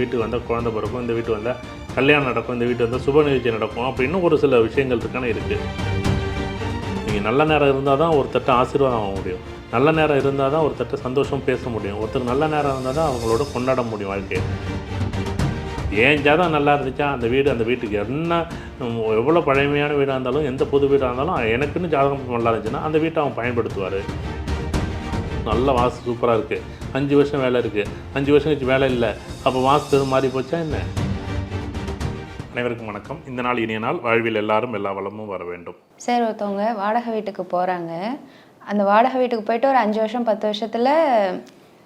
வீட்டுக்கு வந்தால் குழந்தை பிறக்கும் இந்த வீட்டு வந்தால் கல்யாணம் நடக்கும் இந்த வீட்டு வந்தால் சுப நிகழ்ச்சி நடக்கும். அப்படின்னு ஒரு சில விஷயங்கள் இருக்கான இருக்குது நீங்கள் நல்ல நேரம் இருந்தால் தான் ஒருத்தட்ட ஆசீர்வாதம் ஆக முடியும். நல்ல நேரம் இருந்தால் தான் ஒருத்தட்ட சந்தோஷம் பேச முடியும். ஒருத்தர் நல்ல நேரம் இருந்தால் தான் அவங்களோட கொண்டாட முடியும் வாழ்க்கையை. ஏன் ஜாதகம் நல்லா இருந்துச்சா? அந்த வீடு அந்த வீட்டுக்கு என்ன எவ்வளோ பழமையான வீடாக இருந்தாலும் எந்த புது வீடாக இருந்தாலும் எனக்குன்னு ஜாதகம் நல்லா இருந்துச்சுன்னா அந்த வீட்டை அவன் பயன்படுத்துவார். நல்ல வாஸ்து சூப்பராக இருக்குது அஞ்சு வருஷம் வேலை இருக்குது அஞ்சு வருஷம் கழிச்சு வேலை இல்லை. அப்போ வாஸ்து மாறி போச்சா என்ன? அனைவருக்கும் வணக்கம். இந்த நாள் இனிய நாள். வாழ்வில் எல்லாரும் எல்லா வளமும் வர வேண்டும். சார் ஒருத்தவங்க வாடகை வீட்டுக்கு போகிறாங்க அந்த வாடகை வீட்டுக்கு போயிட்டு ஒரு அஞ்சு வருஷம் பத்து வருஷத்தில்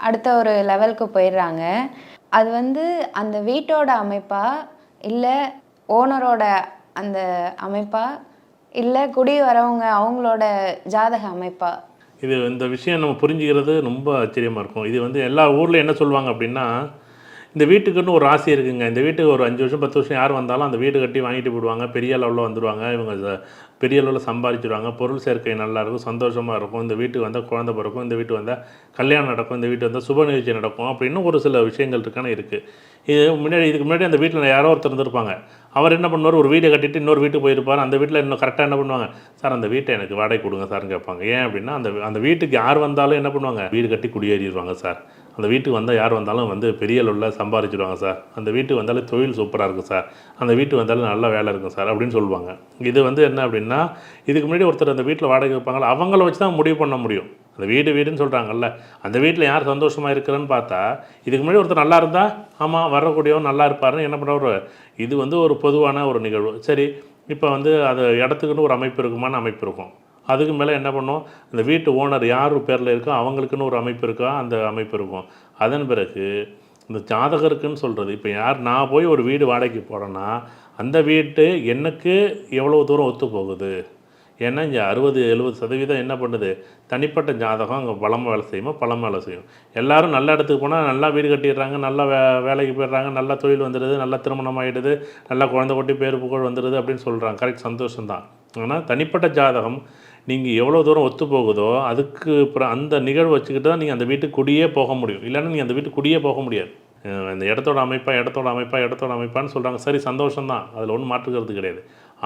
அடுத்த ஒரு லெவலுக்கு போயிடுறாங்க. அது வந்து அந்த வீட்டோட அமைப்பா இல்லை ஓனரோட அந்த அமைப்பா இல்லை குடி வரவங்க அவங்களோட ஜாதக அமைப்பா? இது இந்த விஷயம் நம்ம புரிஞ்சுக்கிறது ரொம்ப ஆச்சரியமாக இருக்கும். இது வந்து எல்லா ஊரில் என்ன சொல்லுவாங்க அப்படின்னா இந்த வீட்டுக்குன்னு ஒரு ஆசை இருக்குங்க. இந்த வீட்டுக்கு ஒரு அஞ்சு வருஷம் பத்து வருஷம் யார் வந்தாலும் அந்த வீடு கட்டி வாங்கிட்டு போடுவாங்க பெரிய அளவில் வந்துடுவாங்க இவங்க பெரிய அளவில் சம்பாதிச்சிடுவாங்க பொருள் சேர்க்கை நல்லா இருக்கும் சந்தோஷமாக இருக்கும். இந்த வீட்டுக்கு வந்தால் குழந்தை பிறக்கும் இந்த வீட்டுக்கு வந்தால் கல்யாணம் நடக்கும் இந்த வீட்டு வந்தால் சுப நிகழ்ச்சி நடக்கும் அப்படின்னு ஒரு சில விஷயங்கள் இருக்கான இருக்குது இது முன்னாடி இதுக்கு முன்னாடி அந்த வீட்டில் யாரோ ஒருத்தர் இருந்திருப்பாங்க. அவர் என்ன பண்ணுவார்? ஒரு வீடை கட்டிட்டு இன்னொரு வீட்டுக்கு போயிருப்பார். அந்த வீட்டில் இன்னும் கரெக்டாக என்ன பண்ணுவாங்க? சார் அந்த வீட்டை எனக்கு வாடகை கொடுங்க சார்னு கேட்பாங்க. ஏன் அப்படின்னா அந்த அந்த வீட்டுக்கு யார் வந்தாலும் என்ன பண்ணுவாங்க? வீடு கட்டி குடியேறிடுவாங்க சார். அந்த வீட்டுக்கு வந்தால் யார் வந்தாலும் வந்து பெரிய அளவில் சம்பாரிச்சிடுவாங்க சார். அந்த வீட்டுக்கு வந்தாலும் தொழில் சூப்பராக இருக்கும் சார். அந்த வீட்டுக்கு வந்தாலும் நல்ல வேலை இருக்கும் சார் அப்படின்னு சொல்லுவாங்க. இது வந்து என்ன அப்படின்னா இதுக்கு முன்னாடி ஒருத்தர் அந்த வீட்டில் வாடகை வைப்பாங்களா அவங்கள வச்சு தான் முடிவு பண்ண முடியும். அந்த வீடு வீடுன்னு சொல்கிறாங்கல்ல அந்த வீட்டில் யார் சந்தோஷமாக இருக்கிறன்னு பார்த்தா இதுக்கு முன்னாடி ஒருத்தர் நல்லா இருந்தால் ஆமாம் வரக்கூடியவன் நல்லா இருப்பாருன்னு என்ன பண்ணுறவர் இது வந்து ஒரு பொதுவான ஒரு நிகழ்வு. சரி இப்போ வந்து அது இடத்துக்குன்னு ஒரு அமைப்பு இருக்குமான்னு அமைப்பு இருக்கும். அதுக்கு மேலே என்ன பண்ணும் இந்த வீட்டு ஓனர் யார் பேரில் இருக்கோ அவங்களுக்குன்னு ஒரு அமைப்பு இருக்கோ அந்த அமைப்பு இருக்கும். அதன் பிறகு இந்த ஜாதகருக்குன்னு சொல்கிறது இப்போ யார் நான் போய் ஒரு வீடு வாடகைக்கு போகிறேன்னா அந்த வீட்டு எனக்கு எவ்வளோ தூரம் ஒத்து போகுது ஏன்னா இங்கே அறுபது எழுபது சதவீதம் என்ன பண்ணுது? தனிப்பட்ட ஜாதகம் அங்கே பலமாக வேலை செய்யுமோ பலமாக வேலை செய்யும். எல்லோரும் நல்ல இடத்துக்கு போனால் நல்லா வீடு கட்டிடுறாங்க நல்லா வே வேலைக்கு போயிடுறாங்க நல்லா தொழில் வந்துடுது நல்லா திருமணம் ஆகிடுது நல்லா குழந்தை கொட்டி பேர் புகழ் வந்துடுது அப்படின்னு சொல்கிறாங்க கரெக்ட் சந்தோஷம்தான். ஆனால் தனிப்பட்ட ஜாதகம் நீங்கள் எவ்வளோ தூரம் ஒத்து போகுதோ அதுக்கு அப்புறம் அந்த நிகழ்வு வச்சுக்கிட்டு தான் நீங்கள் அந்த வீட்டுக்கு குடியே போக முடியும். இல்லைன்னா நீங்கள் அந்த வீட்டுக்கு குடியே போக முடியாது. இந்த இடத்தோட அமைப்பா இடத்தோட அமைப்பா இடத்தோட அமைப்பான்னு சொல்கிறாங்க சரி சந்தோஷம்தான். அதில் ஒன்றும் மாற்றுக்கிறது கிடையாது.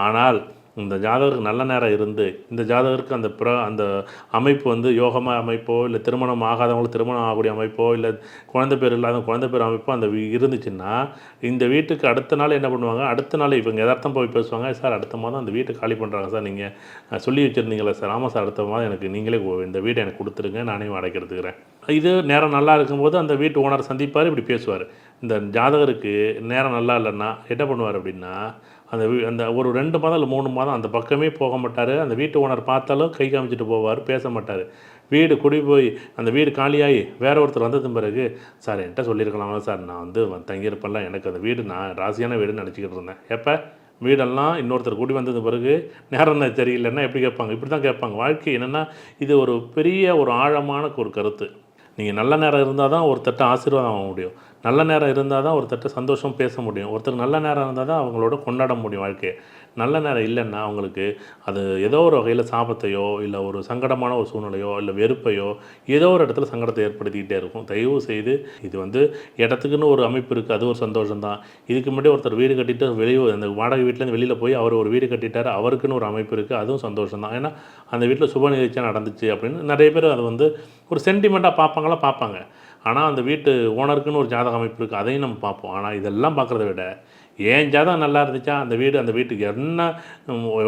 ஆனால் இந்த ஜாதகருக்கு நல்ல நேரம் இருந்து இந்த ஜாதகருக்கு அந்த பிற அந்த அமைப்பு வந்து யோகமாக அமைப்போ இல்லை திருமணம் ஆகாதவங்களுக்கு திருமணம் ஆகக்கூடிய அமைப்போ இல்லை குழந்தை பேர் இல்லாத குழந்தை பேர் அமைப்போ அந்த இருந்துச்சுன்னா இந்த வீட்டுக்கு அடுத்த நாள் என்ன பண்ணுவாங்க? அடுத்த நாள் இவங்க எதார்த்தம் போய் பேசுவாங்க சார் அடுத்த மாதம் அந்த வீட்டை காலி பண்ணுறாங்க சார் நீங்கள் சொல்லி வச்சுருந்தீங்களா சார் ஆமாம் சார் அடுத்த மாதம் எனக்கு நீங்களே இந்த வீட்டை எனக்கு கொடுத்துருங்க நானே வாடகை எடுத்துக்கிறேன் இது நேரம் நல்லா இருக்கும்போது அந்த வீட்டு ஓனர் சந்திப்பார் இப்படி பேசுவார். இந்த ஜாதகருக்கு நேரம் நல்லா இல்லைன்னா என்ன பண்ணுவார் அப்படின்னா அந்த வீ அந்த ஒரு ரெண்டு மாதம் இல்லை மூணு மாதம் அந்த பக்கமே போக மாட்டார். அந்த வீட்டு ஓனர் பார்த்தாலும் கை காமிச்சிட்டு போவார் பேச மாட்டார். வீடு குடி போய் அந்த வீடு காலியாகி வேற ஒருத்தர் வந்ததும் பிறகு சார் என்கிட்ட சொல்லியிருக்கலாமா சார் நான் வந்து தங்கியிருப்பேன்ல எனக்கு அந்த வீடு நான் ராசியான வீடுன்னு நினச்சிக்கிட்டு இருந்தேன். எப்போ? வீடெல்லாம் இன்னொருத்தர் கூடி வந்தது பிறகு நேரம் என்ன தெரியலன்னா எப்படி கேட்பாங்க? இப்படி தான் கேட்பாங்க. வாழ்க்கை என்னென்னா இது ஒரு பெரிய ஒரு ஆழமான ஒரு கருத்து. நீங்கள் நல்ல நேரம் இருந்தால் தான் ஒருத்தட்ட ஆசீர்வாதம் ஆக முடியும். நல்ல நேரம் இருந்தால் தான் ஒருத்தர்கிட்ட சந்தோஷம் பேச முடியும். ஒருத்தர் நல்ல நேரம் இருந்தால் தான் அவங்களோட கொண்டாட முடியும் வாழ்க்கையை. நல்ல நேரம் இல்லைன்னா அவங்களுக்கு அது ஏதோ ஒரு வகையில் சாபத்தையோ இல்லை ஒரு சங்கடமான ஒரு சூழ்நிலையோ இல்லை வெறுப்பையோ ஏதோ ஒரு இடத்துல சங்கடத்தை ஏற்படுத்திக்கிட்டே இருக்கும். தயவு செய்து இது வந்து இடத்துக்குன்னு ஒரு அமைப்பு இருக்குது அது ஒரு சந்தோஷம் தான். இதுக்கு முன்னாடி ஒருத்தர் வீடு கட்டிட்டு வெளியே அந்த வாடகை வீட்டிலேருந்து வெளியில் போய் அவர் ஒரு வீடு கட்டிட்டார். அவருக்குன்னு ஒரு அமைப்பு இருக்குது அதுவும் சந்தோஷம் தான். ஏன்னா அந்த வீட்டில் சுப நிகழ்ச்சியாக நடந்துச்சு அப்படின்னு நிறைய பேர் அதை வந்து ஒரு சென்டிமெண்ட்டாக பார்ப்பாங்களா பார்ப்பாங்க ஆனால் அந்த வீட்டு ஓனருக்குன்னு ஒரு ஜாதக அமைப்பு இருக்குது அதையும் நம்ம பார்ப்போம். ஆனால் இதெல்லாம் பார்க்குறத விட ஏன் ஜாதகம் நல்லா இருந்துச்சா? அந்த வீடு அந்த வீட்டுக்கு என்ன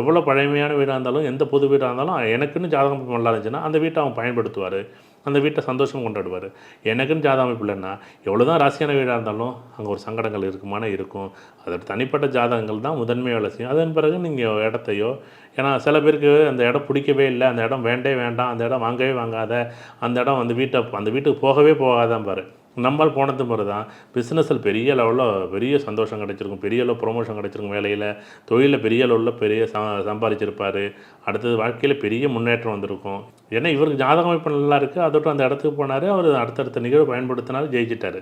எவ்வளோ பழமையான வீடாக இருந்தாலும் எந்த புது வீடாக இருந்தாலும் எனக்குன்னு ஜாதகம் அமைப்பு நல்லா இருந்துச்சுன்னா அந்த வீட்டை அவன் பயன்படுத்துவார். அந்த வீட்டை சந்தோஷம் கொண்டாடுவார். எனக்குன்னு ஜாத அமைப்பு இல்லைன்னா எவ்வளோ தான் ராசியான வீடாக இருந்தாலும் அங்கே ஒரு சங்கடங்கள் இருக்குமான இருக்கும். அதோட தனிப்பட்ட ஜாதகங்கள் தான் முதன்மை வேலை செய்யும். அதன் பிறகு நீங்கள் இடத்தையோ ஏன்னா சில பேருக்கு அந்த இடம் பிடிக்கவே இல்லை அந்த இடம் வேண்டே வேண்டாம் அந்த இடம் வாங்கவே வாங்காத அந்த இடம் அந்த வீட்டை அந்த வீட்டுக்கு போகவே போகாதான் பாரு நம்மால் போனது மாதிரி தான். பிஸ்னஸில் பெரிய லெவலில் பெரிய சந்தோஷம் கிடச்சிருக்கும். பெரிய அளவு ப்ரொமோஷன் கிடச்சிருக்கும் வேலையில். தொழிலில் பெரிய அளவில் பெரிய ச சம்பாதிச்சிருப்பார். அடுத்தது வாழ்க்கையில் பெரிய முன்னேற்றம் வந்திருக்கும். ஏன்னா இவருக்கு ஜாதகம் அமைப்பு நல்லா இருக்குது அதோட அந்த இடத்துக்கு போனார். அவர் அடுத்தடுத்த நிகழ்வு பயன்படுத்தினார் ஜெயிச்சிட்டார்.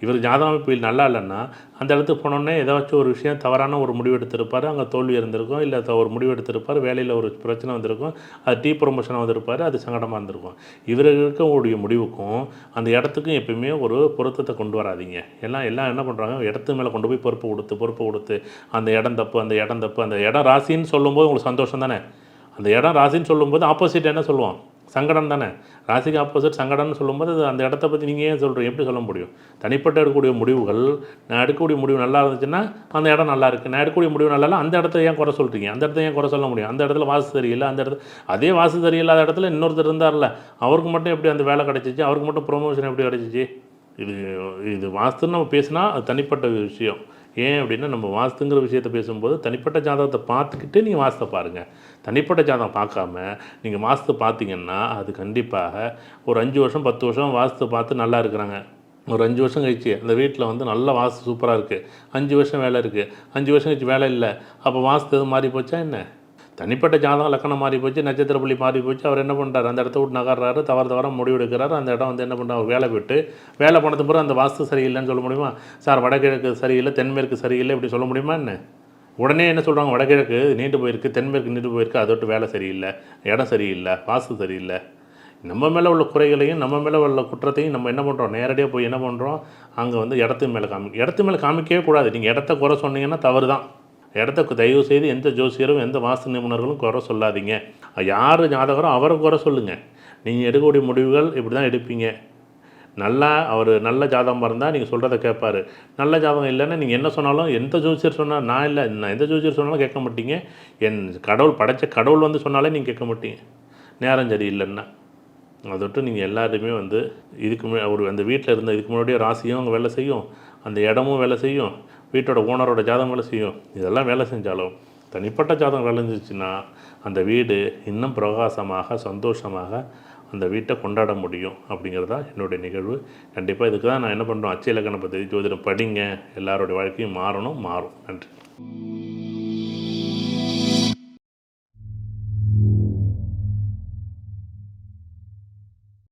இவர் ஜாதக புயல் நல்லா இல்லைன்னா அந்த இடத்துக்கு போனோடனே ஏதாச்சும் ஒரு விஷயம் தவறான ஒரு முடிவு எடுத்திருப்பார் அங்கே தோல்வி இருந்திருக்கும் இல்லை ஒரு முடிவு எடுத்திருப்பார் வேலையில் ஒரு பிரச்சனை வந்திருக்கும் அது டீ ப்ரொமோஷன் வந்திருப்பார் அது சங்கடமாக இருந்திருக்கும். இவர்களுக்கும் முடிவுக்கும் அந்த இடத்துக்கும் எப்பயுமே ஒரு பொருத்தத்தை கொண்டு வராதீங்க. எல்லாம் எல்லாம் என்ன பண்ணுறாங்க இடத்து மேலே கொண்டு போய் பொறுப்பு கொடுத்து பொறுப்பு கொடுத்து அந்த இடம் தப்பு அந்த இடம் தப்பு அந்த இடம் ராசின்னு சொல்லும்போது உங்களுக்கு சந்தோஷம் தானே? அந்த இடம் ராசின்னு சொல்லும்போது ஆப்போசிட் என்ன சொல்லுவோம் சங்கடம் தானே? ராசிக்கு ஆப்போசிட் சங்கடம்னு சொல்லும்போது அது அந்த இடத்த பற்றி நீங்கள் ஏன் சொல்கிறீங்க எப்படி சொல்ல முடியும்? தனிப்பட்ட எடுக்கக்கூடிய முடிவுகள் நான் எடுக்கக்கூடிய முடிவு நல்லா இருந்துச்சுன்னா அந்த இடம் நல்லா இருக்குது நான் எடுக்கக்கூடிய முடிவு நல்லா இல்லை அந்த இடத்த ஏன் குறை சொல்கிறீங்க அந்த இடத்த ஏன் குறை சொல்ல முடியும்? அந்த இடத்துல வாசு சரியில்லை அந்த இடத்துல அதே வாசு சரியில்லாத இடத்துல இன்னொருத்தர் இருந்தார்ல அவருக்கு மட்டும் எப்படி அந்த வேலை கிடச்சிச்சு? அவருக்கு மட்டும் ப்ரொமோஷன் எப்படி கிடச்சிச்சு? இது இது வாஸ்துன்னு நம்ம பேசினா அது தனிப்பட்ட விஷயம். ஏன் அப்படின்னா நம்ம வாஸ்துங்கிற விஷயத்தை பேசும்போது தனிப்பட்ட ஜாதகத்தை பார்த்துக்கிட்டு நீங்கள் வாஸ்தை பாருங்கள் தனிப்பட்ட ஜாதகம் பார்க்காம நீங்கள் வாஸ்து பார்த்தீங்கன்னா அது கண்டிப்பாக ஒரு அஞ்சு வருஷம் பத்து வருஷம் வாஸ்து பார்த்து நல்லா இருக்கிறாங்க. ஒரு அஞ்சு வருஷம் கழிச்சு அந்த வீட்டில் வந்து நல்ல வாஸ்து சூப்பராக இருக்குது அஞ்சு வருஷம் வேலை இருக்குது அஞ்சு வருஷம் கழிச்சு வேலை இல்லை. அப்போ வாஸ்து எதுவும் மாறி போச்சா என்ன? தனிப்பட்ட ஜாதகம் லக்கணம் மாறி போச்சு நட்சத்திர புள்ளி மாறி போச்சு. அவர் என்ன பண்ணுறாரு அந்த இடத்த விட்டு நகர்றாரு தவறு தவற முடிவெடுக்கிறார். அந்த இடம் வந்து என்ன பண்ணுறாரு வேலை விட்டு வேலை போனது பிறகு அந்த வாஸ்து சரியில்லைன்னு சொல்ல முடியுமா? சார் வடகிழக்கு சரியில்லை தென்மேற்கு சரியில்லை இப்படி சொல்ல முடியுமா என்ன? உடனே என்ன சொல்கிறாங்க வடகிழக்கு நீண்டு போயிருக்கு தென்மேற்கு நீண்டு போயிருக்கு அதோட்டு வேலை சரியில்லை இடம் சரியில்லை வாஸ்து சரியில்லை. நம்ம மேலே உள்ள குறைகளையும் நம்ம மேலே உள்ள குற்றத்தையும் நம்ம என்ன பண்ணுறோம் நேரடியாக போய் என்ன பண்ணுறோம் அங்கே வந்து இடத்து மேலே காமி இடத்து மேலே காமிக்கவே கூடாது. நீங்கள் இடத்த குறை சொன்னீங்கன்னா தவறு தான் இடத்த தயவு செய்து எந்த ஜோசியரும் எந்த வாஸ்து நிபுணர்களும் குறை சொல்லாதீங்க. யார் ஜாதகரோ அவரை குறை சொல்லுங்கள் நீங்கள் எடுக்கக்கூடிய முடிவுகள் இப்படி தான் எடுப்பீங்க. நல்லா அவர் நல்ல ஜாதகம் இருந்தால் நீங்கள் சொல்கிறத கேட்பாரு. நல்ல ஜாதகம் இல்லைன்னா நீங்கள் என்ன சொன்னாலும் எந்த ஜோசியர் சொன்னால் நான் இல்லை நான் எந்த ஜோசியர் சொன்னாலும் கேட்க மாட்டீங்க. என் கடவுள் படைச்ச கடவுள் வந்து சொன்னாலே நீங்கள் கேட்க மாட்டீங்க. நேரம் சரியில்லைன்னா அதை விட்டு நீங்கள் எல்லாருமே வந்து இதுக்கு மே ஒரு அந்த வீட்டில் இருந்த இதுக்கு முன்னாடியே ராசியும் அவங்க வேலை செய்யும். அந்த இடமும் வேலை செய்யும் வீட்டோட ஓனரோட ஜாதகம் வேலை செய்யும். இதெல்லாம் வேலை செஞ்சாலும் தனிப்பட்ட ஜாதகம் விளைஞ்சிச்சுன்னா அந்த வீடு இன்னும் பிரகாசமாக சந்தோஷமாக அந்த வீட்டை கொண்டாட முடியும் அப்படிங்கிறது தான் என்னுடைய நிகழ்வு. கண்டிப்பாக இதுக்கு தான் நான் என்ன பண்ணுறோம்? அச்சை இலக்கண பற்றி ஜோதிடம் படிங்க. எல்லாரோடைய வாழ்க்கையும் மாறணும் மாறும். நன்றி.